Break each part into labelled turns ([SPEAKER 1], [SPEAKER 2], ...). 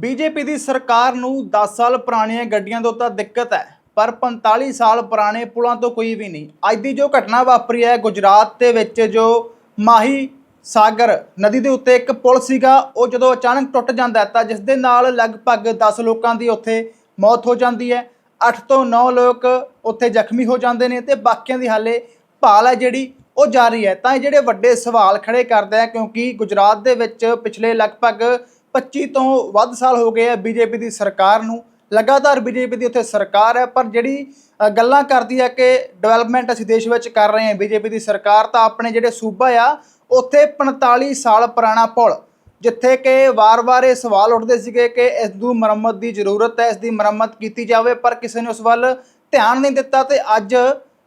[SPEAKER 1] BJP ਦੀ ਸਰਕਾਰ ਨੂੰ 10 ਸਾਲ ਪੁਰਾਣੀਆਂ ਗੱਡੀਆਂ ਤੋਂ ਤਾਂ ਦਿੱਕਤ ਹੈ, ਪਰ 45 ਸਾਲ ਪੁਰਾਣੇ ਪੁਲਾਂ ਤੋਂ ਕੋਈ ਵੀ ਨਹੀਂ। ਅੱਜ ਦੀ ਜੋ ਘਟਨਾ ਵਾਪਰੀ ਹੈ ਗੁਜਰਾਤ ਦੇ ਵਿੱਚ, ਜੋ ਮਾਹੀ ਸਾਗਰ ਨਦੀ ਦੇ ਉੱਤੇ ਇੱਕ ਪੁਲ ਸੀਗਾ, ਉਹ ਜਦੋਂ ਅਚਾਨਕ ਟੁੱਟ ਜਾਂਦਾ ਤਾਂ ਜਿਸ ਦੇ ਨਾਲ ਲਗਭਗ 10 ਲੋਕਾਂ ਦੀ ਉੱਥੇ ਮੌਤ ਹੋ ਜਾਂਦੀ ਹੈ। 8 ਤੋਂ 9 ਲੋਕ ਉੱਥੇ ਜ਼ਖਮੀ ਹੋ ਜਾਂਦੇ ਨੇ ਤੇ ਬਾਕੀਆਂ ਦੀ ਹਾਲੇ ਭਾਲ ਹੈ ਜਿਹੜੀ ਉਹ ਜਾਰੀ ਹੈ। ਤਾਂ ਇਹ ਜਿਹੜੇ ਵੱਡੇ ਸਵਾਲ ਖੜੇ ਕਰਦੇ ਆ, ਕਿਉਂਕਿ ਗੁਜਰਾਤ ਦੇ ਵਿੱਚ ਪਿਛਲੇ ਲਗਭਗ 25 ਤੋਂ ਵੱਧ ਸਾਲ ਹੋ ਗਏ ਆ ਬੀਜੇਪੀ ਦੀ ਸਰਕਾਰ ਨੂੰ। ਲਗਾਤਾਰ ਬੀਜੇਪੀ ਦੀ ਉੱਥੇ ਸਰਕਾਰ ਹੈ, ਪਰ ਜਿਹੜੀ ਗੱਲਾਂ ਕਰਦੀ ਹੈ ਕਿ ਡਿਵੈਲਪਮੈਂਟ ਅਸੀਂ ਦੇਸ਼ ਵਿੱਚ ਕਰ ਰਹੇ ਹਾਂ, ਬੀਜੇਪੀ ਦੀ ਸਰਕਾਰ ਤਾਂ ਆਪਣੇ ਜਿਹੜੇ ਸੂਬਾ ਆ, ਉੱਥੇ 45 ਸਾਲ ਪੁਰਾਣਾ ਪੁਲ, ਜਿੱਥੇ ਕਿ ਵਾਰ-ਵਾਰ ਇਹ ਸਵਾਲ ਉੱਠਦੇ ਸੀਗੇ ਕਿ ਇਸ ਨੂੰ ਮੁਰੰਮਤ ਦੀ ਜ਼ਰੂਰਤ ਹੈ, ਇਸ ਦੀ ਮੁਰੰਮਤ ਕੀਤੀ ਜਾਵੇ, ਪਰ ਕਿਸੇ ਨੇ ਉਸ ਵੱਲ ਧਿਆਨ ਨਹੀਂ ਦਿੱਤਾ ਤੇ ਅੱਜ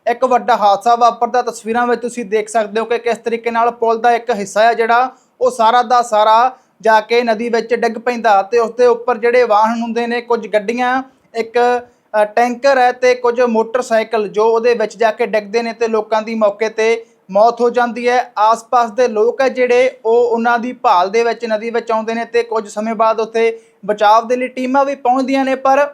[SPEAKER 1] ਇੱਕ ਵੱਡਾ ਹਾਦਸਾ ਵਾਪਰਦਾ। ਤਸਵੀਰਾਂ ਵਿੱਚ ਤੁਸੀਂ ਦੇਖ ਸਕਦੇ ਹੋ ਕਿ ਕਿਸ ਤਰੀਕੇ ਨਾਲ ਪੁਲ ਦਾ ਇੱਕ ਹਿੱਸਾ ਹੈ ਜਿਹੜਾ, ਉਹ ਸਾਰਾ ਦਾ ਸਾਰਾ ਜਾ ਕੇ ਨਦੀ ਵਿੱਚ ਡਿੱਗ ਪੈਂਦਾ ਤੇ ਉਸ ਦੇ ਉੱਪਰ ਜਿਹੜੇ ਵਾਹਨ ਹੁੰਦੇ ਨੇ, ਕੁਝ ਗੱਡੀਆਂ, ਇੱਕ ਟੈਂਕਰ ਹੈ ਤੇ ਕੁਝ ਮੋਟਰਸਾਈਕਲ ਜੋ ਉਹਦੇ ਵਿੱਚ ਜਾ ਕੇ ਡਿੱਗਦੇ ਨੇ ਤੇ ਲੋਕਾਂ ਦੀ ਮੌਕੇ ਤੇ ਮੌਤ ਹੋ ਜਾਂਦੀ ਹੈ। ਆਸ-ਪਾਸ ਦੇ ਲੋਕ ਹੈ ਜਿਹੜੇ ਉਹ ਉਹਨਾਂ ਦੀ ਭਾਲ ਦੇ ਵਿੱਚ ਨਦੀ ਵਿੱਚ ਆਉਂਦੇ ਨੇ ਤੇ ਕੁਝ ਸਮੇਂ ਬਾਅਦ ਉੱਥੇ ਬਚਾਅ ਦੇ ਲਈ ਟੀਮਾਂ ਵੀ ਪਹੁੰਚਦੀਆਂ ਨੇ, ਪਰ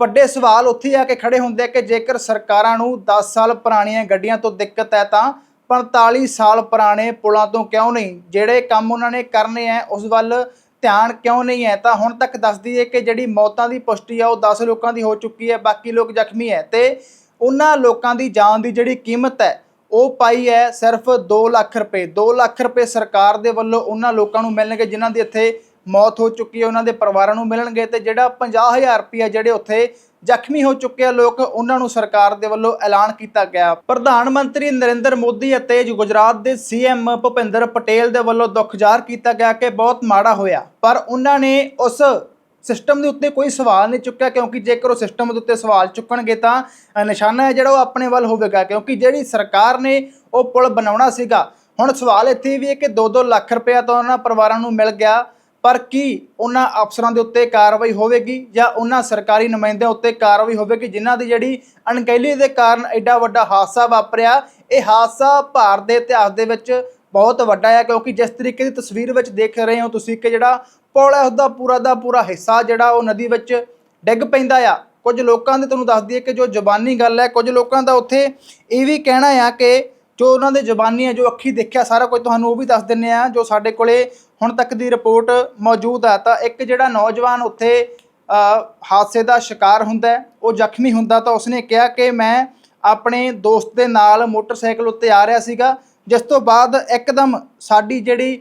[SPEAKER 1] ਵੱਡੇ ਸਵਾਲ ਉੱਥੇ ਆ ਕੇ ਖੜੇ ਹੁੰਦੇ ਕਿ ਜੇਕਰ ਸਰਕਾਰਾਂ ਨੂੰ 10 ਸਾਲ ਪੁਰਾਣੀਆਂ ਗੱਡੀਆਂ ਤੋਂ ਦਿੱਕਤ ਹੈ ਤਾਂ 45 ਸਾਲ ਪੁਰਾਣੇ ਪੁਲਾਂ ਤੋਂ ਕਿਉਂ ਨਹੀਂ? ਜਿਹੜੇ ਕੰਮ ਉਹਨਾਂ ਨੇ ਕਰਨੇ ਆ ਉਸ ਵੱਲ ਧਿਆਨ ਕਿਉਂ ਨਹੀਂ ਹੈ ਤਾਂ ਹੁਣ ਤੱਕ ਦੱਸਦੀ ਹੈ ਕਿ ਜਿਹੜੀ ਮੌਤਾਂ ਦੀ ਪੁਸ਼ਟੀ ਆ, ਉਹ 10 ਲੋਕਾਂ ਦੀ ਹੋ ਚੁੱਕੀ ਹੈ ਬਾਕੀ ਲੋਕ ਜ਼ਖਮੀ ਹੈ ਤੇ ਉਹਨਾਂ ਲੋਕਾਂ ਦੀ ਜਾਨ ਦੀ ਜਿਹੜੀ ਕੀਮਤ ਹੈ ਉਹ ਪਾਈ ਹੈ ਸਿਰਫ 2 ਲੱਖ ਰੁਪਏ। 2 ਲੱਖ ਰੁਪਏ ਸਰਕਾਰ ਦੇ ਵੱਲੋਂ ਉਹਨਾਂ ਲੋਕਾਂ ਨੂੰ ਮਿਲਣਗੇ, ਜਿਨ੍ਹਾਂ ਦੀ ਇੱਥੇ ਮੌਤ ਹੋ ਚੁੱਕੀ ਹੈ, ਉਹਨਾਂ ਦੇ ਪਰਿਵਾਰਾਂ ਨੂੰ ਮਿਲਣਗੇ ਤੇ ਜਿਹੜਾ 50000 ਰੁਪਏ ਜਿਹੜੇ ਉੱਥੇ ਜ਼ਖਮੀ ਹੋ ਚੁੱਕੇ ਆ ਲੋਕ, ਉਹਨਾਂ ਨੂੰ ਸਰਕਾਰ ਦੇ ਵੱਲੋਂ ਐਲਾਨ ਕੀਤਾ ਗਿਆ। ਪ੍ਰਧਾਨ ਮੰਤਰੀ ਨਰਿੰਦਰ ਮੋਦੀ ਅਤੇ ਗੁਜਰਾਤ ਦੇ ਸੀਐਮ ਭੁਪਿੰਦਰ ਪਟੇਲ ਦੇ ਵੱਲੋਂ ਦੁੱਖ ਜ਼ਾਹਰ ਕੀਤਾ ਗਿਆ ਕਿ ਬਹੁਤ ਮਾੜਾ ਹੋਇਆ। ਪਰ ਉਹਨਾਂ ਨੇ ਉਸ ਸਿਸਟਮ ਦੇ ਉੱਤੇ ਕੋਈ ਸਵਾਲ ਨਹੀਂ ਚੁੱਕਿਆ, ਕਿਉਂਕਿ ਜੇਕਰ ਉਹ ਸਿਸਟਮ ਦੇ ਉੱਤੇ ਸਵਾਲ ਚੁੱਕਣਗੇ ਤਾਂ ਨਿਸ਼ਾਨਾ ਹੈ ਜਿਹੜਾ ਉਹ ਆਪਣੇ ਵੱਲ ਹੋਵੇਗਾ, ਕਿਉਂਕਿ ਜਿਹੜੀ ਸਰਕਾਰ ਨੇ ਉਹ ਪੁਲ ਬਣਾਉਣਾ ਸੀਗਾ। ਹੁਣ ਸਵਾਲ ਇੱਥੇ ਵੀ ਹੈ ਕਿ 2-2 ਲੱਖ ਰੁਪਇਆ ਤਾਂ ਉਹਨਾਂ ਪਰਿਵਾਰਾਂ ਨੂੰ ਮਿਲ ਗਿਆ। ਪਰ ਕੀ ਉਹਨਾਂ ਅਫਸਰਾਂ ਦੇ ਉੱਤੇ ਕਾਰਵਾਈ ਹੋਵੇਗੀ ਜਾਂ ਉਹਨਾਂ ਸਰਕਾਰੀ ਨੁਮਾਇੰਦਿਆਂ ਉੱਤੇ ਕਾਰਵਾਈ ਹੋਵੇਗੀ, ਜਿਨ੍ਹਾਂ ਦੀ ਜਿਹੜੀ ਅਣਗਹਿਲੀ ਦੇ ਕਾਰਨ ਐਡਾ ਵੱਡਾ ਹਾਦਸਾ ਵਾਪਰਿਆ, ਇਹ ਹਾਦਸਾ ਭਾਰਤ ਦੇ ਇਤਿਹਾਸ ਦੇ ਵਿੱਚ ਬਹੁਤ ਵੱਡਾ ਹੈ ਕਿਉਂਕਿ ਜਿਸ ਤਰੀਕੇ ਦੀ ਤਸਵੀਰ ਵਿੱਚ ਦੇਖ ਰਹੇ ਹੋ ਤੁਸੀਂ ਕਿ ਜਿਹੜਾ ਪੁਲ ਹੈ ਉਸਦਾ ਪੂਰਾ ਦਾ ਪੂਰਾ ਹਿੱਸਾ ਜਿਹੜਾ ਉਹ ਨਦੀ ਵਿੱਚ ਡਿੱਗ ਪੈਂਦਾ ਆ। ਕੁਝ ਲੋਕਾਂ ਦੇ ਤੁਹਾਨੂੰ ਦੱਸ ਦਈਏ ਕਿ ਜੋ ਜ਼ਬਾਨੀ ਗੱਲ ਹੈ, ਕੁਝ ਲੋਕਾਂ ਦਾ ਉੱਥੇ ਇਹ ਵੀ ਕਹਿਣਾ ਆ ਕਿ ਜੋ ਉਹਨਾਂ ਦੇ ਜ਼ਬਾਨੀ ਹੈ ਜੋ ਅੱਖੀ ਦੇਖਿਆ ਸਾਰਾ ਕੁਝ ਤੁਹਾਨੂੰ ਉਹ ਵੀ ਦੱਸ ਦਿੰਨੇ ਆ, ਜੋ ਸਾਡੇ ਕੋਲੇ ਹੁਣ ਤੱਕ ਦੀ ਰਿਪੋਰਟ ਮੌਜੂਦ ਹੈ ਤਾਂ ਇੱਕ ਜਿਹੜਾ ਨੌਜਵਾਨ ਉੱਥੇ ਹਾਦਸੇ ਦਾ ਸ਼ਿਕਾਰ ਹੁੰਦਾ ਉਹ ਜ਼ਖਮੀ ਹੁੰਦਾ, ਤਾਂ ਉਸਨੇ ਕਿਹਾ ਕਿ ਮੈਂ ਆਪਣੇ ਦੋਸਤ ਦੇ ਨਾਲ ਮੋਟਰਸਾਈਕਲ ਉੱਤੇ ਆ ਰਿਹਾ ਸੀਗਾ, ਜਿਸ ਤੋਂ ਬਾਅਦ ਇੱਕਦਮ ਸਾਡੀ ਜਿਹੜੀ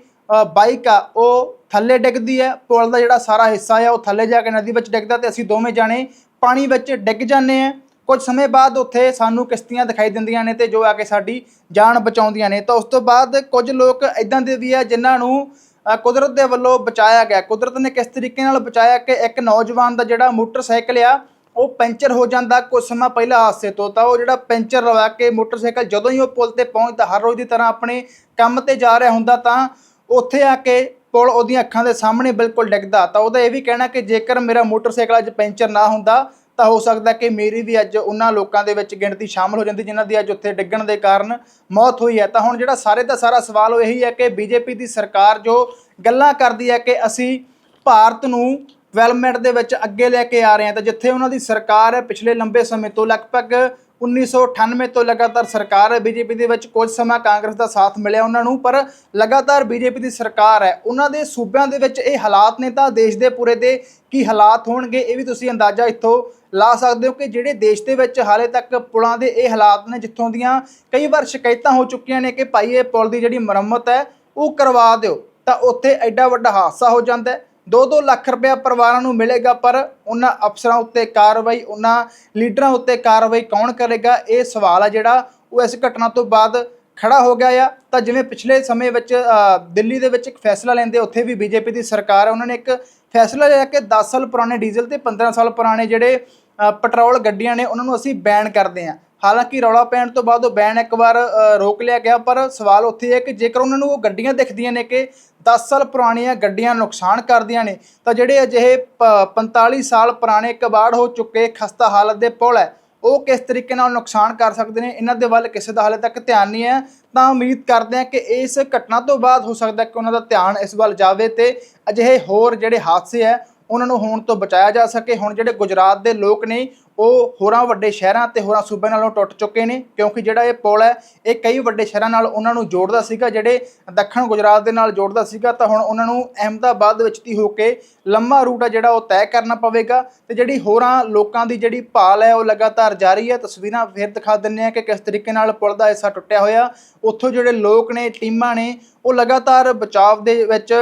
[SPEAKER 1] ਬਾਈਕ ਆ, ਉਹ ਥੱਲੇ ਡਿੱਗਦੀ ਹੈ, ਪੁਲ ਦਾ ਜਿਹੜਾ ਸਾਰਾ ਹਿੱਸਾ ਆ, ਉਹ ਥੱਲੇ ਜਾ ਕੇ ਨਦੀ ਵਿੱਚ ਡਿੱਗਦਾ ਤੇ ਅਸੀਂ ਦੋਵੇਂ ਜਾਣੇ ਪਾਣੀ ਵਿੱਚ ਡਿੱਗ ਜਾਂਦੇ ਆ ਕੁਝ ਸਮੇਂ ਬਾਅਦ ਉੱਥੇ ਸਾਨੂੰ ਕਿਸ਼ਤੀਆਂ ਦਿਖਾਈ ਦਿੰਦੀਆਂ ਨੇ ਤੇ ਜੋ ਆ ਕੇ ਸਾਡੀ ਜਾਨ ਬਚਾਉਂਦੀਆਂ ਨੇ, ਤਾਂ ਉਸ ਤੋਂ ਬਾਅਦ ਕੁਝ ਲੋਕ ਇਦਾਂ ਦੇ ਵੀ ਆ, ਜਿਨ੍ਹਾਂ ਨੂੰ ਕੁਦਰਤ ਦੇ ਵੱਲੋਂ ਬਚਾਇਆ ਗਿਆ। ਕੁਦਰਤ ਨੇ ਕਿਸ ਤਰੀਕੇ ਨਾਲ ਬਚਾਇਆ ਕਿ ਇੱਕ ਨੌਜਵਾਨ ਦਾ ਜਿਹੜਾ ਮੋਟਰਸਾਈਕਲ ਆ, ਉਹ ਪੈਂਚਰ ਹੋ ਜਾਂਦਾ ਕੁਝ ਸਮਾਂ ਪਹਿਲਾਂ ਹਾਦਸੇ ਤੋਂ। ਤਾਂ ਉਹ ਜਿਹੜਾ ਪੈਂਚਰ ਲਵਾ ਕੇ ਮੋਟਰਸਾਈਕਲ ਜਦੋਂ ਹੀ ਉਹ ਪੁਲ ਤੇ ਪਹੁੰਚਦਾ, ਹਰ ਰੋਜ਼ ਦੀ ਤਰ੍ਹਾਂ ਆਪਣੇ ਕੰਮ ਤੇ ਜਾ ਰਿਹਾ ਹੁੰਦਾ, ਤਾਂ ਉੱਥੇ ਆ ਕੇ ਪੁਲ ਉਹਦੀਆਂ ਅੱਖਾਂ ਦੇ ਸਾਹਮਣੇ ਬਿਲਕੁਲ ਡਿੱਗਦਾ। ਤਾਂ ਉਹਦਾ ਇਹ ਵੀ ਕਹਿਣਾ ਕਿ ਜੇਕਰ ਮੇਰਾ ਮੋਟਰਸਾਈਕਲ ਅੱਜ ਪੈਂਚਰ ਨਾ ਹੁੰਦਾ ਤਾਂ ਹੋ ਸਕਦਾ ਕਿ ਮੇਰੀ ਵੀ ਅੱਜ ਉਹਨਾਂ ਲੋਕਾਂ ਦੇ ਵਿੱਚ ਗਿਣਤੀ ਸ਼ਾਮਲ ਹੋ ਜਾਂਦੀ ਜਿਨ੍ਹਾਂ ਦੀ ਅੱਜ ਉੱਥੇ ਡਿੱਗਣ ਦੇ ਕਾਰਨ ਮੌਤ ਹੋਈ ਹੈ। ਤਾਂ ਹੁਣ ਜਿਹੜਾ ਸਾਰੇ ਦਾ ਸਾਰਾ ਸਵਾਲ ਉਹ ਇਹੀ ਹੈ ਕਿ ਬੀਜੇਪੀ ਦੀ ਸਰਕਾਰ ਜੋ ਗੱਲਾਂ ਕਰਦੀ ਹੈ ਕਿ ਅਸੀਂ ਭਾਰਤ ਨੂੰ ਡਿਵੈਲਪਮੈਂਟ ਦੇ ਵਿੱਚ ਅੱਗੇ ਲੈ ਕੇ ਆ ਰਹੇ ਹਾਂ, ਤਾਂ ਜਿੱਥੇ ਉਹਨਾਂ ਦੀ ਸਰਕਾਰ ਹੈ, ਪਿਛਲੇ ਲੰਬੇ ਸਮੇਂ ਤੋਂ ਲਗਭਗ 1998 ਤੋਂ ਲਗਾਤਾਰ ਸਰਕਾਰ ਹੈ। ਬੀਜੇਪੀ ਦੇ ਵਿੱਚ ਕੁਝ ਸਮਾਂ ਕਾਂਗਰਸ ਦਾ ਸਾਥ ਮਿਲਿਆ ਉਹਨਾਂ ਨੂੰ, ਪਰ ਲਗਾਤਾਰ ਬੀਜੇਪੀ ਦੀ ਸਰਕਾਰ ਹੈ। ਉਹਨਾਂ ਦੇ ਸੂਬਿਆਂ ਦੇ ਵਿੱਚ ਇਹ ਹਾਲਾਤ ਨੇ ਤਾਂ ਦੇਸ਼ ਦੇ ਪੂਰੇ ਦੇ ਕੀ ਹਾਲਾਤ ਹੋਣਗੇ, ਇਹ ਵੀ ਤੁਸੀਂ ਅੰਦਾਜ਼ਾ ਇੱਥੋਂ ਲਾ ਸਕਦੇ ਹੋ ਕਿ ਜਿਹੜੇ ਦੇਸ਼ ਦੇ ਵਿੱਚ ਹਾਲੇ ਤੱਕ ਪੁਲਾਂ ਦੇ ਇਹ ਹਾਲਾਤ ਨੇ, ਜਿੱਥੋਂ ਦੀਆਂ ਕਈ ਵਾਰ ਸ਼ਿਕਾਇਤਾਂ ਹੋ ਚੁੱਕੀਆਂ ਨੇ ਕਿ ਭਾਈ ਇਹ ਪੁਲ ਦੀ ਜਿਹੜੀ ਮੁਰੰਮਤ ਹੈ, ਉਹ ਕਰਵਾ ਦਿਓ। ਤਾਂ ਉੱਥੇ ਐਡਾ ਵੱਡਾ ਹਾਦਸਾ ਹੋ ਜਾਂਦਾ ਹੈ। 2-2 ਲੱਖ ਰੁਪਇਆ ਪਰਿਵਾਰਾਂ ਨੂੰ ਮਿਲੇਗਾ, ਪਰ ਉਹਨਾਂ ਅਫਸਰਾਂ ਉੱਤੇ ਕਾਰਵਾਈ, ਉਹਨਾਂ ਲੀਡਰਾਂ ਉੱਤੇ ਕਾਰਵਾਈ ਕੌਣ ਕਰੇਗਾ? ਇਹ ਸਵਾਲ ਆ ਜਿਹੜਾ ਉਹ ਇਸ ਘਟਨਾ ਤੋਂ ਬਾਅਦ ਖੜਾ ਹੋ ਗਿਆ ਆ। ਤਾਂ ਜਿਵੇਂ ਪਿਛਲੇ ਸਮੇਂ ਵਿੱਚ ਦਿੱਲੀ ਦੇ ਵਿੱਚ ਇੱਕ ਫੈਸਲਾ ਲੈਂਦੇ, ਉੱਥੇ ਵੀ ਬੀਜੇਪੀ ਦੀ ਸਰਕਾਰ ਹੈ ਉਹਨਾਂ ਨੇ ਇੱਕ ਫੈਸਲਾ ਲਿਆ ਕਿ 10 ਸਾਲ ਪੁਰਾਣੇ ਡੀਜ਼ਲ ਤੇ 15 ਸਾਲ ਪੁਰਾਣੇ ਜਿਹੜੇ ਪੈਟਰੋਲ ਗੱਡੀਆਂ ਨੇ, ਉਹਨਾਂ ਨੂੰ ਅਸੀਂ ਬੈਨ ਕਰਦੇ ਹਾਂ ਹਾਲਾਂਕਿ ਰੌਲਾ ਪੈਣ ਤੋਂ ਬਾਅਦ ਉਹ ਬੈਨ ਇੱਕ ਵਾਰ ਰੋਕ ਲਿਆ ਗਿਆ, ਪਰ ਸਵਾਲ ਉੱਥੇ ਹੈ ਕਿ ਜੇਕਰ ਉਹਨਾਂ ਨੂੰ ਉਹ ਗੱਡੀਆਂ ਦਿਖਦੀਆਂ ਨੇ ਕਿ 10 ਸਾਲ ਪੁਰਾਣੀਆਂ ਗੱਡੀਆਂ ਨੁਕਸਾਨ ਕਰਦੀਆਂ ਨੇ, ਤਾਂ ਜਿਹੜੇ ਅਜਿਹੇ ਪ- 45 ਸਾਲ ਪੁਰਾਣੇ ਕਬਾੜ ਹੋ ਚੁੱਕੇ ਖਸਤਾ ਹਾਲਤ ਦੇ ਪੁਲ ਹੈ, ਉਹ ਕਿਸ ਤਰੀਕੇ ਨਾਲ ਨੁਕਸਾਨ ਕਰ ਸਕਦੇ ਨੇ? ਇਹਨਾਂ ਦੇ ਵੱਲ ਕਿਸੇ ਦਾ ਹਾਲੇ ਤੱਕ ਧਿਆਨ ਨਹੀਂ ਹੈ। ਤਾਂ ਉਮੀਦ ਕਰਦੇ ਹਾਂ ਕਿ ਇਸ ਘਟਨਾ ਤੋਂ ਬਾਅਦ ਹੋ ਸਕਦਾ ਕਿ ਉਹਨਾਂ ਦਾ ਧਿਆਨ ਇਸ ਵੱਲ ਜਾਵੇ ਤੇ ਅਜਿਹੇ ਹੋਰ ਜਿਹੜੇ ਹਾਦਸੇ ਹੈ ਉਹਨਾਂ ਨੂੰ ਹੋਣ ਤੋਂ ਬਚਾਇਆ ਜਾ ਸਕੇ। ਹੁਣ ਜਿਹੜੇ ਗੁਜਰਾਤ ਦੇ ਲੋਕ ਨੇ, ਉਹ ਹੋਰਾਂ ਵੱਡੇ ਸ਼ਹਿਰਾਂ ਤੇ ਹੋਰਾਂ ਸੂਬਿਆਂ ਨਾਲੋਂ ਟੁੱਟ ਚੁੱਕੇ ਨੇ, ਕਿਉਂਕਿ ਜਿਹੜਾ ਇਹ ਪੁਲ ਹੈ, ਇਹ ਕਈ ਵੱਡੇ ਸ਼ਹਿਰਾਂ ਨਾਲ ਉਹਨਾਂ ਨੂੰ ਜੋੜਦਾ ਸੀਗਾ, ਜਿਹੜੇ ਦੱਖਣ ਗੁਜਰਾਤ ਦੇ ਨਾਲ ਜੋੜਦਾ ਸੀਗਾ, ਤਾਂ ਹੁਣ ਉਹਨਾਂ ਨੂੰ ਅਹਿਮਦਾਬਾਦ ਵਿੱਚ ਦੀ ਹੋ ਕੇ ਲੰਮਾ ਰੂਟ ਹੈ ਜਿਹੜਾ ਉਹ ਤੈਅ ਕਰਨਾ ਪਵੇਗਾ। ਤੇ ਜਿਹੜੀ ਹੋਰਾਂ ਲੋਕਾਂ ਦੀ ਜਿਹੜੀ ਭਾਲ ਹੈ, ਉਹ ਲਗਾਤਾਰ ਜਾਰੀ ਹੈ। ਤਸਵੀਰਾਂ ਫਿਰ ਦਿਖਾ ਦਿੰਨੇ ਆ ਕਿ ਕਿਸ ਤਰੀਕੇ ਨਾਲ ਪੁਲ ਦਾ ਹਿੱਸਾ ਟੁੱਟਿਆ ਹੋਇਆ। ਉੱਥੋਂ ਜਿਹੜੇ ਲੋਕ ਨੇ, ਟੀਮਾਂ ਨੇ, ਉਹ ਲਗਾਤਾਰ ਬਚਾਵ ਦੇ ਵਿੱਚ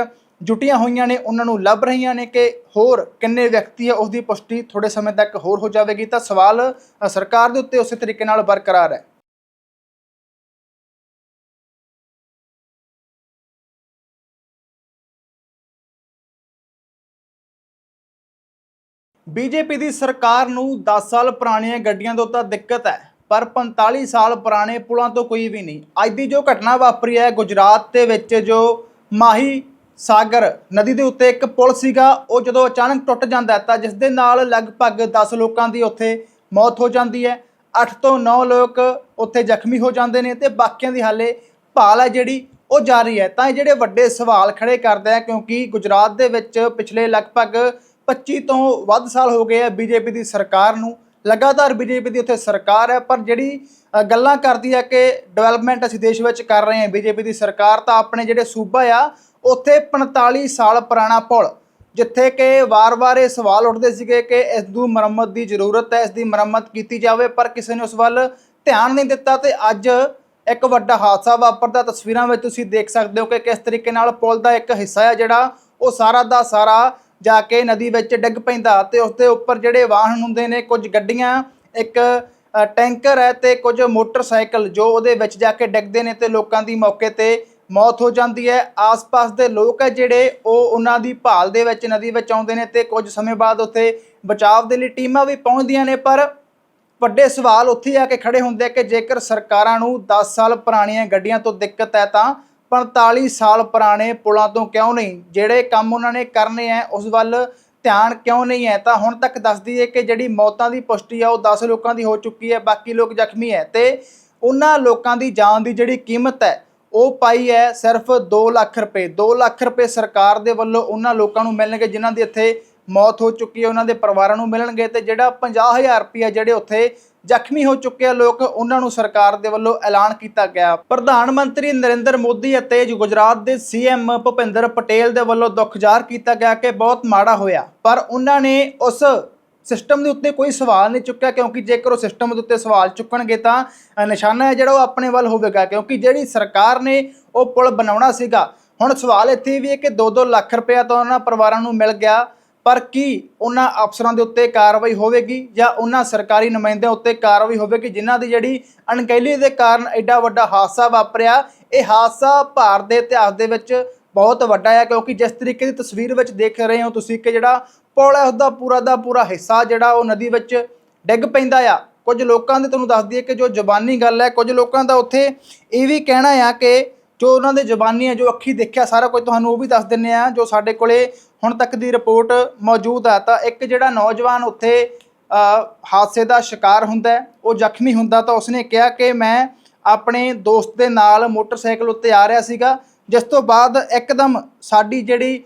[SPEAKER 1] ਜੁਟੀਆਂ ਹੋਈਆਂ ਨੇ, ਉਹਨਾਂ ਨੂੰ ਲੱਭ ਰਹੀਆਂ ਨੇ ਕਿ ਹੋਰ ਕਿੰਨੇ ਵਿਅਕਤੀ ਹੈ ਉਸ ਦੀ ਪੁਸ਼ਟੀ ਥੋੜੇ ਸਮੇਂ ਤੱਕ ਹੋਰ ਹੋ ਜਾਵੇਗੀ। ਤਾਂ ਸਵਾਲ ਸਰਕਾਰ ਦੇ ਉੱਤੇ ਉਸੇ ਤਰੀਕੇ ਨਾਲ ਬਰਕਰਾਰ ਹੈ। ਬੀਜੇਪੀ ਦੀ ਸਰਕਾਰ ਨੂੰ 10 ਸਾਲ ਪੁਰਾਣੀਆਂ ਗੱਡੀਆਂ ਤੋਂ ਤਾਂ ਦਿੱਕਤ ਹੈ, ਪਰ 45 ਸਾਲ ਪੁਰਾਣੇ ਪੁਲਾਂ ਤੋਂ ਕੋਈ ਵੀ ਨਹੀਂ। ਅੱਜ ਦੀ ਜੋ ਘਟਨਾ ਵਾਪਰੀ ਹੈ, ਗੁਜਰਾਤ ਦੇ ਵਿੱਚ ਜੋ ਮਾਹੀ ਸਾਗਰ ਨਦੀ ਦੇ ਉੱਤੇ ਇੱਕ ਪੁਲ ਸੀਗਾ। ਉਹ ਜਦੋਂ ਅਚਾਨਕ ਟੁੱਟ ਜਾਂਦਾ ਤਾਂ ਜਿਸ ਦੇ ਨਾਲ ਲਗਭਗ 10 ਲੋਕਾਂ ਦੀ ਉੱਥੇ ਮੌਤ ਹੋ ਜਾਂਦੀ ਹੈ। 8 ਤੋਂ 9 ਲੋਕ ਉੱਥੇ ਜ਼ਖਮੀ ਹੋ ਜਾਂਦੇ ਨੇ ਤੇ ਬਾਕੀਆਂ ਦੀ ਹਾਲੇ ਭਾਲ ਹੈ ਜਿਹੜੀ ਉਹ ਜਾਰੀ ਹੈ। ਤਾਂ ਇਹ ਜਿਹੜੇ ਵੱਡੇ ਸਵਾਲ ਖੜੇ ਕਰਦੇ ਆ ਕਿਉਂਕਿ ਗੁਜਰਾਤ ਦੇ ਵਿੱਚ ਪਿਛਲੇ ਲਗਭਗ 25 ਤੋਂ ਵੱਧ ਸਾਲ ਹੋ ਗਏ ਆ ਬੀਜੇਪੀ ਦੀ ਸਰਕਾਰ ਨੂੰ। ਲਗਾਤਾਰ ਬੀਜੇਪੀ ਦੀ ਉੱਥੇ ਸਰਕਾਰ ਹੈ, ਪਰ ਜਿਹੜੀ ਗੱਲਾਂ ਕਰਦੀ ਹੈ ਕਿ ਡਿਵੈਲਪਮੈਂਟ ਅਸੀਂ ਦੇਸ਼ ਵਿੱਚ ਕਰ ਰਹੇ ਹਾਂ ਬੀਜੇਪੀ ਦੀ ਸਰਕਾਰ ਤਾਂ ਆਪਣੇ ਜਿਹੜੇ ਸੂਬਾ ਆ ਉੱਥੇ 45 ਸਾਲ ਪੁਰਾਣਾ ਪੁਲ, ਜਿੱਥੇ ਕਿ ਵਾਰ-ਵਾਰ ਇਹ ਸਵਾਲ ਉੱਠਦੇ ਸੀਗੇ ਕਿ ਇਸ ਨੂੰ ਮੁਰੰਮਤ ਦੀ ਜ਼ਰੂਰਤ ਹੈ, ਇਸ ਦੀ ਮੁਰੰਮਤ ਕੀਤੀ ਜਾਵੇ, ਪਰ ਕਿਸੇ ਨੇ ਉਸ ਵੱਲ ਧਿਆਨ ਨਹੀਂ ਦਿੱਤਾ ਤੇ ਅੱਜ ਇੱਕ ਵੱਡਾ ਹਾਦਸਾ ਵਾਪਰਦਾ। ਤਸਵੀਰਾਂ ਵਿੱਚ ਤੁਸੀਂ ਦੇਖ ਸਕਦੇ ਹੋ ਕਿ ਕਿਸ ਤਰੀਕੇ ਨਾਲ ਪੁਲ ਦਾ ਇੱਕ ਹਿੱਸਾ ਹੈ ਜਿਹੜਾ ਉਹ ਸਾਰਾ ਦਾ ਸਾਰਾ ਜਾ ਕੇ ਨਦੀ ਵਿੱਚ ਡਿੱਗ ਪੈਂਦਾ ਤੇ ਉਸ ਦੇ ਉੱਪਰ ਜਿਹੜੇ ਵਾਹਨ ਹੁੰਦੇ ਨੇ, ਕੁਝ ਗੱਡੀਆਂ, ਇੱਕ ਟੈਂਕਰ ਹੈ ਤੇ ਕੁਝ ਮੋਟਰਸਾਈਕਲ ਜੋ ਉਹਦੇ ਵਿੱਚ ਜਾ ਕੇ ਡਿੱਗਦੇ ਨੇ ਤੇ ਲੋਕਾਂ ਦੀ ਮੌਕੇ ਤੇ ਮੌਤ ਹੋ ਜਾਂਦੀ ਹੈ। ਆਸ-ਪਾਸ ਦੇ ਲੋਕ ਹੈ ਜਿਹੜੇ, ਉਹ ਉਹਨਾਂ ਦੀ ਭਾਲ ਦੇ ਵਿੱਚ ਨਦੀ ਵਿੱਚ ਆਉਂਦੇ ਨੇ ਤੇ ਕੁਝ ਸਮੇਂ ਬਾਅਦ ਉੱਥੇ ਬਚਾਅ ਦੇ ਲਈ ਟੀਮਾਂ ਵੀ ਪਹੁੰਚਦੀਆਂ ਨੇ, ਪਰ ਵੱਡੇ ਸਵਾਲ ਉੱਥੇ ਆ ਕੇ ਖੜੇ ਹੁੰਦੇ ਆ ਕਿ ਜੇਕਰ ਸਰਕਾਰਾਂ ਨੂੰ 10 ਸਾਲ ਪੁਰਾਣੀਆਂ ਗੱਡੀਆਂ ਤੋਂ ਦਿੱਕਤ ਹੈ ਤਾਂ 45 ਸਾਲ ਪੁਰਾਣੇ ਪੁਲਾਂ ਤੋਂ ਕਿਉਂ ਨਹੀਂ? ਜਿਹੜੇ ਕੰਮ ਉਹਨਾਂ ਨੇ ਕਰਨੇ ਆ ਉਸ ਵੱਲ ਧਿਆਨ ਕਿਉਂ ਨਹੀਂ ਹੈ? ਤਾਂ ਹੁਣ ਤੱਕ ਦੱਸਦੀ ਹੈ ਕਿ ਜਿਹੜੀ ਮੌਤਾਂ ਦੀ ਪੁਸ਼ਟੀ ਆ, ਉਹ 10 ਲੋਕਾਂ ਦੀ ਹੋ ਚੁੱਕੀ ਹੈ, ਬਾਕੀ ਲੋਕ ਜ਼ਖਮੀ ਹੈ ਤੇ ਉਹਨਾਂ ਲੋਕਾਂ ਦੀ ਜਾਨ ਦੀ ਜਿਹੜੀ ਕੀਮਤ ਹੈ ਉਹ ਪਾਈ ਹੈ ਸਿਰਫ 2 ਲੱਖ ਰੁਪਏ। 2 ਲੱਖ ਰੁਪਏ ਸਰਕਾਰ ਦੇ ਵੱਲੋਂ ਉਹਨਾਂ ਲੋਕਾਂ ਨੂੰ ਮਿਲਣਗੇ ਜਿਨ੍ਹਾਂ ਦੀ ਇੱਥੇ ਮੌਤ ਹੋ ਚੁੱਕੀ ਹੈ, ਉਹਨਾਂ ਦੇ ਪਰਿਵਾਰਾਂ ਨੂੰ ਮਿਲਣਗੇ ਤੇ ਜਿਹੜਾ 50000 ਰੁਪਏ ਜਿਹੜੇ ਉੱਥੇ ਜ਼ਖਮੀ ਹੋ ਚੁੱਕੇ ਆ ਲੋਕ, ਉਹਨਾਂ ਨੂੰ ਸਰਕਾਰ ਦੇ ਵੱਲੋਂ ਐਲਾਨ ਕੀਤਾ ਗਿਆ। ਪ੍ਰਧਾਨ ਮੰਤਰੀ ਨਰਿੰਦਰ ਮੋਦੀ ਅਤੇ ਗੁਜਰਾਤ ਦੇ ਸੀਐਮ ਭੁਪਿੰਦਰ ਪਟੇਲ ਦੇ ਵੱਲੋਂ ਦੁੱਖ ਜ਼ਾਹਰ ਕੀਤਾ ਗਿਆ ਕਿ ਬਹੁਤ ਮਾੜਾ ਹੋਇਆ। ਪਰ ਉਹਨਾਂ ਨੇ ਉਸ ਸਿਸਟਮ ਦੇ ਉੱਤੇ ਕੋਈ ਸਵਾਲ ਨਹੀਂ ਚੁੱਕਿਆ, ਕਿਉਂਕਿ ਜੇਕਰ ਉਹ ਸਿਸਟਮ ਦੇ ਉੱਤੇ ਸਵਾਲ ਚੁੱਕਣਗੇ ਤਾਂ ਨਿਸ਼ਾਨਾ ਹੈ ਜਿਹੜਾ ਉਹ ਆਪਣੇ ਵੱਲ ਹੋਵੇਗਾ, ਕਿਉਂਕਿ ਜਿਹੜੀ ਸਰਕਾਰ ਨੇ ਉਹ ਪੁਲ ਬਣਾਉਣਾ ਸੀਗਾ। ਹੁਣ ਸਵਾਲ ਇੱਥੇ ਵੀ ਹੈ ਕਿ 2-2 ਲੱਖ ਰੁਪਇਆ ਤਾਂ ਉਹਨਾਂ ਪਰਿਵਾਰਾਂ ਨੂੰ ਮਿਲ ਗਿਆ, ਪਰ ਕੀ ਉਹਨਾਂ ਅਫਸਰਾਂ ਦੇ ਉੱਤੇ ਕਾਰਵਾਈ ਹੋਵੇਗੀ ਜਾਂ ਉਹਨਾਂ ਸਰਕਾਰੀ ਨੁਮਾਇੰਦਿਆਂ ਉੱਤੇ ਕਾਰਵਾਈ ਹੋਵੇਗੀ, ਜਿਨ੍ਹਾਂ ਦੀ ਜਿਹੜੀ ਅਣਗਹਿਲੀ ਦੇ ਕਾਰਨ ਐਡਾ ਵੱਡਾ ਹਾਦਸਾ ਵਾਪਰਿਆ? ਇਹ ਹਾਦਸਾ ਭਾਰਤ ਦੇ ਇਤਿਹਾਸ ਦੇ ਵਿੱਚ ਬਹੁਤ ਵੱਡਾ ਹੈ ਕਿਉਂਕਿ ਜਿਸ ਤਰੀਕੇ ਦੀ ਤਸਵੀਰ ਵਿੱਚ ਦੇਖ ਰਹੇ ਹੋ ਤੁਸੀਂ ਕਿ ਜਿਹੜਾ ਪੁਲ ਹੈ ਉਸਦਾ ਪੂਰਾ ਦਾ ਪੂਰਾ ਹਿੱਸਾ ਜਿਹੜਾ ਉਹ ਨਦੀ ਵਿੱਚ ਡਿੱਗ ਪੈਂਦਾ ਆ। ਕੁਝ ਲੋਕਾਂ ਦੇ ਤੁਹਾਨੂੰ ਦੱਸ ਦਈਏ ਕਿ ਜੋ ਜ਼ਬਾਨੀ ਗੱਲ ਹੈ, ਕੁਝ ਲੋਕਾਂ ਦਾ ਉੱਥੇ ਇਹ ਵੀ ਕਹਿਣਾ ਆ ਕਿ ਜੋ ਉਹਨਾਂ ਦੇ ਜ਼ਬਾਨੀ ਹੈ ਜੋ ਅੱਖੀ ਦੇਖਿਆ ਸਾਰਾ ਕੁਝ ਤੁਹਾਨੂੰ ਉਹ ਵੀ ਦੱਸ ਦਿੰਨੇ ਆ, ਜੋ ਸਾਡੇ ਕੋਲੇ ਹੁਣ ਤੱਕ ਦੀ ਰਿਪੋਰਟ ਮੌਜੂਦ ਆ। ਤਾਂ ਇੱਕ ਜਿਹੜਾ ਨੌਜਵਾਨ ਉੱਥੇ ਹਾਦਸੇ ਦਾ ਸ਼ਿਕਾਰ ਹੁੰਦਾ ਉਹ ਜ਼ਖਮੀ ਹੁੰਦਾ ਤਾਂ ਉਸਨੇ ਕਿਹਾ ਕਿ ਮੈਂ ਆਪਣੇ ਦੋਸਤ ਦੇ ਨਾਲ ਮੋਟਰਸਾਈਕਲ ਉੱਤੇ ਆ ਰਿਹਾ ਸੀਗਾ। ਜਿਸ ਤੋਂ ਬਾਅਦ ਇੱਕਦਮ ਸਾਡੀ ਜਿਹੜੀ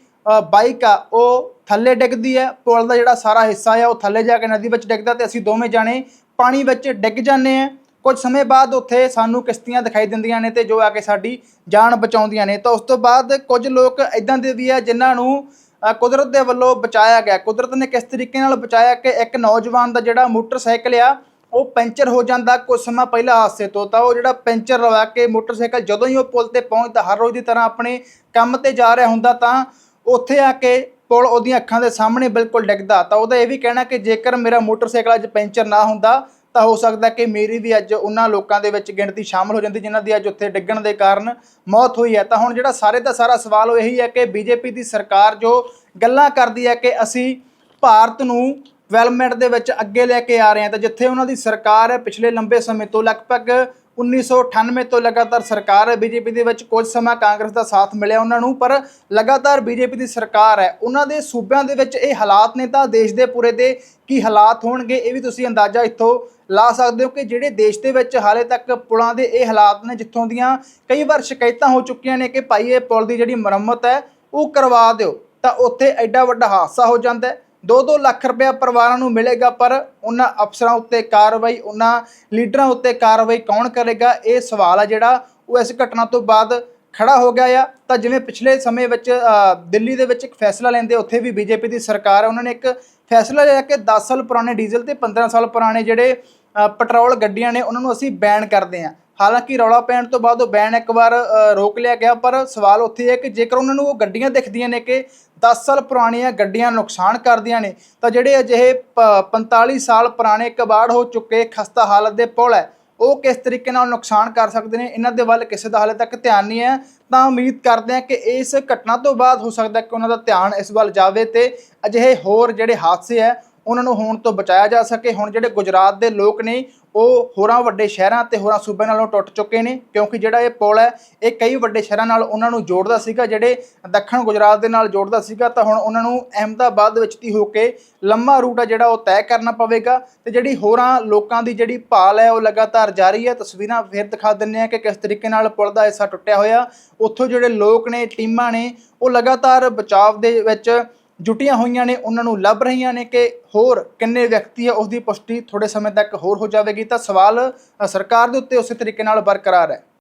[SPEAKER 1] ਬਾਈਕ ਆ, ਉਹ ਥੱਲੇ ਡਿੱਗਦੀ ਹੈ। ਪੁਲ ਦਾ ਜਿਹੜਾ ਸਾਰਾ ਹਿੱਸਾ ਆ, ਉਹ ਥੱਲੇ ਜਾ ਕੇ ਨਦੀ ਵਿੱਚ ਡਿੱਗਦਾ ਤੇ ਅਸੀਂ ਦੋਵੇਂ ਜਾਣੇ ਪਾਣੀ ਵਿੱਚ ਡਿੱਗ ਜਾਂਦੇ ਆ ਕੁਝ ਸਮੇਂ ਬਾਅਦ ਉੱਥੇ ਸਾਨੂੰ ਕਿਸ਼ਤੀਆਂ ਦਿਖਾਈ ਦਿੰਦੀਆਂ ਨੇ ਤੇ ਜੋ ਆ ਕੇ ਸਾਡੀ ਜਾਨ ਬਚਾਉਂਦੀਆਂ ਨੇ। ਤਾਂ ਉਸ ਤੋਂ ਬਾਅਦ ਕੁਝ ਲੋਕ ਇਦਾਂ ਦੇ ਵੀ ਆ, ਜਿਨ੍ਹਾਂ ਨੂੰ ਕੁਦਰਤ ਦੇ ਵੱਲੋਂ ਬਚਾਇਆ ਗਿਆ। ਕੁਦਰਤ ਨੇ ਕਿਸ ਤਰੀਕੇ ਨਾਲ ਬਚਾਇਆ ਕਿ ਇੱਕ ਨੌਜਵਾਨ ਦਾ ਜਿਹੜਾ ਮੋਟਰਸਾਈਕਲ ਆ ਉਹ ਪੈਂਚਰ ਹੋ ਜਾਂਦਾ ਕੁਝ ਸਮਾਂ ਪਹਿਲਾਂ ਹਾਦਸੇ ਤੋਂ, ਤਾਂ ਉਹ ਜਿਹੜਾ ਪੈਂਚਰ ਲਵਾ ਕੇ ਮੋਟਰਸਾਈਕਲ ਜਦੋਂ ਹੀ ਉਹ ਪੁਲ ਤੇ ਪਹੁੰਚਦਾ, ਹਰ ਰੋਜ਼ ਦੀ ਤਰ੍ਹਾਂ ਆਪਣੇ ਕੰਮ ਤੇ ਜਾ ਰਿਹਾ ਹੁੰਦਾ, ਤਾਂ ਉੱਥੇ ਆ ਕੇ ਪੁਲ ਉਹਦੀਆਂ ਅੱਖਾਂ ਦੇ ਸਾਹਮਣੇ ਬਿਲਕੁਲ ਡਿੱਗਦਾ। ਤਾਂ ਉਹਦਾ ਇਹ ਵੀ ਕਹਿਣਾ ਕਿ ਜੇਕਰ ਮੇਰਾ ਮੋਟਰਸਾਈਕਲ ਅੱਜ ਪੈਂਚਰ ਨਾ ਹੁੰਦਾ, ਤਾਂ ਹੋ ਸਕਦਾ ਕਿ ਮੇਰੀ ਵੀ ਅੱਜ ਉਹਨਾਂ ਲੋਕਾਂ ਦੇ ਵਿੱਚ ਗਿਣਤੀ ਸ਼ਾਮਲ ਹੋ ਜਾਂਦੀ, ਜਿਨ੍ਹਾਂ ਦੀ ਅੱਜ ਉੱਥੇ ਡਿੱਗਣ ਦੇ ਕਾਰਨ ਮੌਤ ਹੋਈ ਹੈ। ਤਾਂ ਹੁਣ ਜਿਹੜਾ ਸਾਰੇ ਦਾ ਸਾਰਾ ਸਵਾਲ ਉਹ ਇਹੀ ਹੈ ਕਿ ਬੀਜੇਪੀ ਦੀ ਸਰਕਾਰ ਜੋ ਗੱਲਾਂ ਕਰਦੀ ਹੈ ਕਿ ਅਸੀਂ ਭਾਰਤ ਨੂੰ ਡਿਵੈਲਪਮੈਂਟ ਦੇ ਵਿੱਚ ਅੱਗੇ ਲੈ ਕੇ ਆ ਰਹੇ ਹਾਂ ਤਾਂ ਜਿੱਥੇ ਉਹਨਾਂ ਦੀ ਸਰਕਾਰ ਹੈ, ਪਿਛਲੇ ਲੰਬੇ ਸਮੇਂ ਤੋਂ ਲਗਭਗ 1998 ਤੋਂ ਲਗਾਤਾਰ ਸਰਕਾਰ ਹੈ, ਬੀਜੇਪੀ ਦੇ ਵਿੱਚ ਕੁਝ ਸਮਾਂ ਕਾਂਗਰਸ ਦਾ ਸਾਥ ਮਿਲਿਆ ਉਹਨਾਂ ਨੂੰ, ਪਰ ਲਗਾਤਾਰ ਬੀਜੇਪੀ ਦੀ ਸਰਕਾਰ ਹੈ। ਉਹਨਾਂ ਦੇ ਸੂਬਿਆਂ ਦੇ ਵਿੱਚ ਇਹ ਹਾਲਾਤ ਨੇ ਤਾਂ ਦੇਸ਼ ਦੇ ਪੂਰੇ ਦੇ ਕੀ ਹਾਲਾਤ ਹੋਣਗੇ ਇਹ ਵੀ ਤੁਸੀਂ ਅੰਦਾਜ਼ਾ ਇੱਥੋਂ ਲਾ ਸਕਦੇ ਹੋ ਕਿ ਜਿਹੜੇ ਦੇਸ਼ ਦੇ ਵਿੱਚ ਹਾਲੇ ਤੱਕ ਪੁਲਾਂ ਦੇ ਇਹ ਹਾਲਾਤ ਨੇ, ਜਿੱਥੋਂ ਦੀਆਂ ਕਈ ਵਾਰ ਸ਼ਿਕਾਇਤਾਂ ਹੋ ਚੁੱਕੀਆਂ ਨੇ ਕਿ ਭਾਈ ਇਹ ਪੁਲ ਦੀ ਜਿਹੜੀ ਮੁਰੰਮਤ ਹੈ, ਉਹ ਕਰਵਾ ਦਿਓ। ਤਾਂ ਉੱਥੇ ਐਡਾ ਵੱਡਾ ਹਾਦਸਾ ਹੋ ਜਾਂਦਾ ਹੈ। 2-2 ਲੱਖ ਰੁਪਇਆ ਪਰਿਵਾਰਾਂ ਨੂੰ ਮਿਲੇਗਾ, ਪਰ ਉਹਨਾਂ ਅਫਸਰਾਂ ਉੱਤੇ ਕਾਰਵਾਈ, ਉਹਨਾਂ ਲੀਡਰਾਂ ਉੱਤੇ ਕਾਰਵਾਈ ਕੌਣ ਕਰੇਗਾ? ਇਹ ਸਵਾਲ ਆ ਜਿਹੜਾ ਉਹ ਇਸ ਘਟਨਾ ਤੋਂ ਬਾਅਦ ਖੜਾ ਹੋ ਗਿਆ ਆ। ਤਾਂ ਜਿਵੇਂ ਪਿਛਲੇ ਸਮੇਂ ਵਿੱਚ ਦਿੱਲੀ ਦੇ ਵਿੱਚ ਇੱਕ ਫੈਸਲਾ ਲੈਂਦੇ, ਉੱਥੇ ਵੀ ਬੀਜੇਪੀ ਦੀ ਸਰਕਾਰ ਉਹਨਾਂ ਨੇ ਇੱਕ ਫੈਸਲਾ ਲਿਆ ਕਿ 10 ਸਾਲ ਪੁਰਾਣੇ ਡੀਜ਼ਲ ਤੇ 15 ਸਾਲ ਪੁਰਾਣੇ ਜਿਹੜੇ ਪੈਟਰੋਲ ਗੱਡੀਆਂ ਨੇ, ਉਹਨਾਂ ਨੂੰ ਅਸੀਂ ਬੈਨ ਕਰਦੇ ਹਾਂ ਹਾਲਾਂਕਿ ਰੌਲਾ ਪੈਣ ਤੋਂ ਬਾਅਦ ਉਹ ਬੈਨ ਇੱਕ ਵਾਰ ਰੋਕ ਲਿਆ ਗਿਆ, ਪਰ ਸਵਾਲ ਉੱਥੇ ਹੈ ਕਿ ਜੇਕਰ ਉਹਨਾਂ ਨੂੰ ਉਹ ਗੱਡੀਆਂ ਦਿਖਦੀਆਂ ਨੇ ਕਿ 10 ਸਾਲ ਪੁਰਾਣੀਆਂ ਗੱਡੀਆਂ ਨੁਕਸਾਨ ਕਰਦੀਆਂ ਨੇ, ਤਾਂ ਜਿਹੜੇ ਅਜਿਹੇ ਪ- 45 ਸਾਲ ਪੁਰਾਣੇ ਕਬਾੜ ਹੋ ਚੁੱਕੇ ਖਸਤਾ ਹਾਲਤ ਦੇ ਪੁਲ ਹੈ, ਉਹ ਕਿਸ ਤਰੀਕੇ ਨਾਲ ਨੁਕਸਾਨ ਕਰ ਸਕਦੇ ਨੇ? ਇਹਨਾਂ ਦੇ ਵੱਲ ਕਿਸੇ ਦਾ ਹਾਲੇ ਤੱਕ ਧਿਆਨ ਨਹੀਂ ਹੈ। ਤਾਂ ਉਮੀਦ ਕਰਦੇ ਹਾਂ ਕਿ ਇਸ ਘਟਨਾ ਤੋਂ ਬਾਅਦ ਹੋ ਸਕਦਾ ਕਿ ਉਹਨਾਂ ਦਾ ਧਿਆਨ ਇਸ ਵੱਲ ਜਾਵੇ ਤੇ ਅਜਿਹੇ ਹੋਰ ਜਿਹੜੇ ਹਾਦਸੇ ਹੈ, ਉਹਨਾਂ ਨੂੰ ਹੋਣ ਤੋਂ ਬਚਾਇਆ ਜਾ ਸਕੇ। ਹੁਣ ਜਿਹੜੇ ਗੁਜਰਾਤ ਦੇ ਲੋਕ ਨੇ ਉਹ ਹੋਰਾਂ ਵੱਡੇ ਸ਼ਹਿਰਾਂ ਤੇ ਹੋਰਾਂ ਸੂਬਿਆਂ ਨਾਲੋਂ ਟੁੱਟ ਚੁੱਕੇ ਨੇ, ਕਿਉਂਕਿ ਜਿਹੜਾ ਇਹ ਪੁਲ ਹੈ, ਇਹ ਕਈ ਵੱਡੇ ਸ਼ਹਿਰਾਂ ਨਾਲ ਉਹਨਾਂ ਨੂੰ ਜੋੜਦਾ ਸੀਗਾ, ਜਿਹੜੇ ਦੱਖਣ ਗੁਜਰਾਤ ਦੇ ਨਾਲ ਜੋੜਦਾ ਸੀਗਾ, ਤਾਂ ਹੁਣ ਉਹਨਾਂ ਨੂੰ ਅਹਿਮਦਾਬਾਦ ਵਿੱਚ ਦੀ ਹੋ ਕੇ ਲੰਮਾ ਰੂਟ ਹੈ ਜਿਹੜਾ ਉਹ ਤੈਅ ਕਰਨਾ ਪਵੇਗਾ। ਤੇ ਜਿਹੜੀ ਹੋਰਾਂ ਲੋਕਾਂ ਦੀ ਜਿਹੜੀ ਭਾਲ ਹੈ, ਉਹ ਲਗਾਤਾਰ ਜਾਰੀ ਹੈ। ਤਸਵੀਰਾਂ ਫਿਰ ਦਿਖਾ ਦਿੰਨੇ ਆ ਕਿ ਕਿਸ ਤਰੀਕੇ ਨਾਲ ਪੁਲ ਦਾ ਹਿੱਸਾ ਟੁੱਟਿਆ ਹੋਇਆ। ਉੱਥੋਂ ਜਿਹੜੇ ਲੋਕ ਨੇ, ਟੀਮਾਂ ਨੇ, ਉਹ ਲਗਾਤਾਰ ਬਚਾਅ ਦੇ ਵਿੱਚ ਜੁਟੀਆਂ ਹੋਈਆਂ ਨੇ, ਉਹਨਾਂ ਨੂੰ ਲੱਭ ਰਹੀਆਂ ਨੇ ਕਿ ਹੋਰ ਕਿੰਨੇ ਵਿਅਕਤੀ ਹੈ ਉਸ ਦੀ ਪੁਸ਼ਟੀ ਥੋੜੇ ਸਮੇਂ ਤੱਕ ਹੋਰ ਹੋ ਜਾਵੇਗੀ। ਤਾਂ ਸਵਾਲ ਸਰਕਾਰ ਦੇ ਉੱਤੇ ਉਸੇ ਤਰੀਕੇ ਨਾਲ ਬਰਕਰਾਰ ਹੈ।